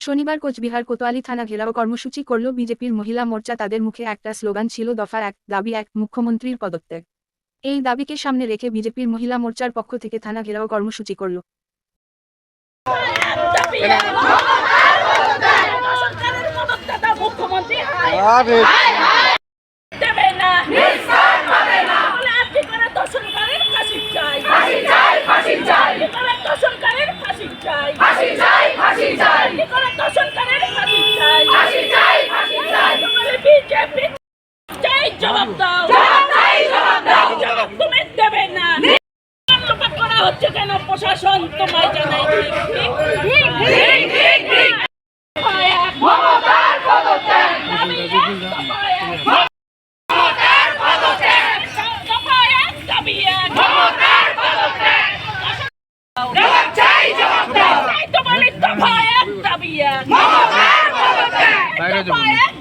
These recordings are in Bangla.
শনিবার কোচবিহার কোতোয়ালি থানা ঘেরাও কর্মসূচি করল বিজেপির মহিলা মোর্চা। তাদের মুখে একটা স্লোগান ছিল দফা এক দাবি, এক মুখ্যমন্ত্রীর পদত্যাগ। এই দাবিকে সামনে রেখে বিজেপির মহিলা মোর্চার পক্ষ থেকে থানা ঘেরাও কর্মসূচি করল। মুখ্যমন্ত্রী হায় আরে দেবে না বলে আপনি করে দর্শনকারীর ফাঁসি চাই আপনি করে দর্শনকারীর ফাঁসি চাই আপনি করে দর্শনকারীর ফাঁসি চাই বলে বিজেপি চাই জবাব দাও। জবাব তুমি দেবে না। করা হচ্ছে কেন? প্রশাসন তোমায় জানাই ঠিক ঠিক ঠিক ঠিক ঠিক দফায় এক দাবি এক, দফায় এক। দফায় এক, দাবি এক। তাই তো বলি দফায়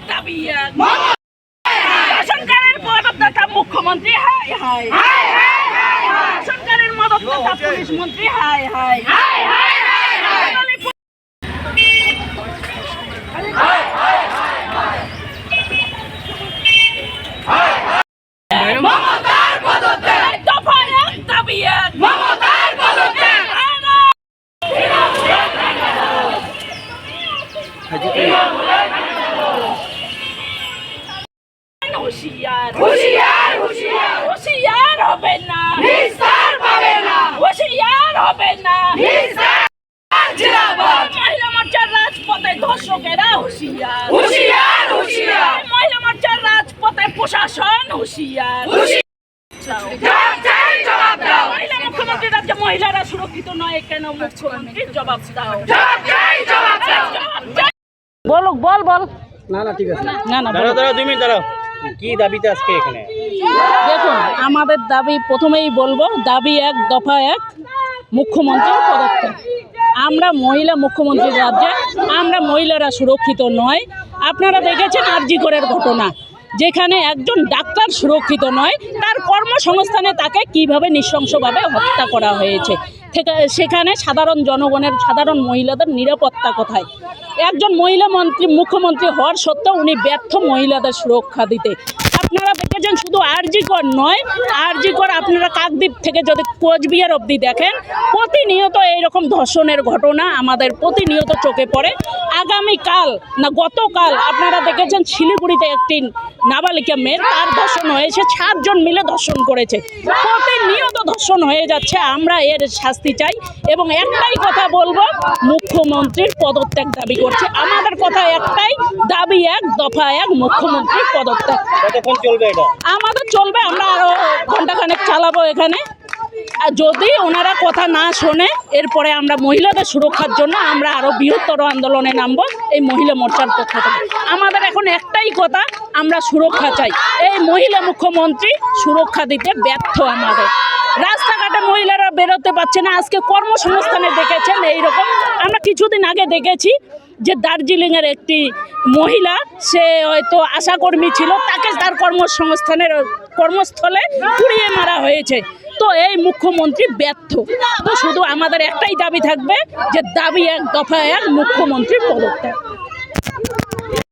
দাবি এক। সরকারের মদতদাতা মুখ্যমন্ত্রী হাই হাই। সরকারের মদতদাতা পুলিশ মন্ত্রী হাই হাই। হুঁশিয়ার। হুঁশিয়ার হুঁশিয়ার। হুঁশিয়ার হবে না। নিস্তার পাবে না। হুঁশিয়ার হবে না। নিস্তার জিন্দাবাদ। মহিলা মোর্চার রাজপথে ধর্ষকেরা হুঁশিয়ার। হুঁশিয়ার হুঁশিয়ার। মহিলা মোর্চার রাজপথে প্রশাসন হুঁশিয়ার। মহিলা মুখ্যমন্ত্রী রাজ্যে মহিলারা সুরক্ষিত নয় কেন মুখ্যমন্ত্রী জবাব দাও। জবাব চাই। বলো বল বল। না না ঠিক আছে। না না দাঁড়াও দাঁড়াও দুই মিনিট দাঁড়াও। কি দাবিতে আজকে এখানে? দেখুন, আমাদের দাবি প্রথমেই বলব, দাবি এক, দফা এক মুখ্যমন্ত্রীর পদত্যাগ। আমরা মহিলা মুখ্যমন্ত্রীর রাজ্যে, আমরা মহিলারা সুরক্ষিত নয়। আপনারা দেখেছেন আরজিকরের ঘটনা। যেখানে একজন ডাক্তার সুরক্ষিত নয়, তার কর্মসংস্থানে তাকে কীভাবে নৃশংসভাবে হত্যা করা হয়েছে? থেকে- সেখানে সাধারণ জনগণের, সাধারণ মহিলাদের নিরাপত্তা কোথায়? একজন মহিলা মন্ত্রী, মুখ্যমন্ত্রী হওয়ার সত্ত্বেও উনি ব্যর্থ মহিলাদের সুরক্ষা দিতে। আপনারা দেখেছেন শুধু আরজিকর নয় আরজিকর আপনারা কাকদ্বীপ থেকে যদি কোচবিহার অবধি দেখেন, প্রতিনিয়ত এইরকম ধর্ষণের ঘটনা আমাদের প্রতিনিয়ত চোখে পড়ে। আগামীকাল না গতকাল আপনারা দেখেছেন শিলিগুড়িতে একটি নাবালিকা মেয়ে তার ধর্ষণ হয়েছে, সাতজন মিলে ধর্ষণ করেছে। ধর্ষণ হয়ে যাচ্ছে আমরা এর শাস্তি চাই এবং একটাই কথা বলব মুখ্যমন্ত্রীর পদত্যাগ দাবি করছে। আমাদের কথা একটাই দাবি এক দফা এক মুখ্যমন্ত্রীর পদত্যাগ। চলবে আমাদের চলবে আমরা আরও ঘন্টাখানেক চালাবো এখানে। আর যদি ওনারা কথা না শোনে এরপরে আমরা মহিলাদের সুরক্ষার জন্য আমরা আরও বৃহত্তর আন্দোলনে নামবো এই মহিলা মোর্চার পক্ষ থেকে। আমাদের এখন একটাই কথা আমরা সুরক্ষা চাই। এই মহিলা মুখ্যমন্ত্রী সুরক্ষা দিতে ব্যর্থ আমাদের। রাস্তাঘাটে মহিলারা বেরোতে পারছে না। আজকে কর্মসংস্থানে দেখেছেন এইরকম। আমরা কিছুদিন আগে দেখেছি যে দার্জিলিংয়ের একটি মহিলা, সে হয়তো আশাকর্মী ছিল, তাকে তার কর্মসংস্থানের কর্মস্থলে পুড়িয়ে মারা হয়েছে। তো এই মুখ্যমন্ত্রী ব্যর্থ। তো শুধু আমাদের একটাই দাবি থাকবে যে দাবি এক দফা এক মুখ্যমন্ত্রীর পদত্যাগ।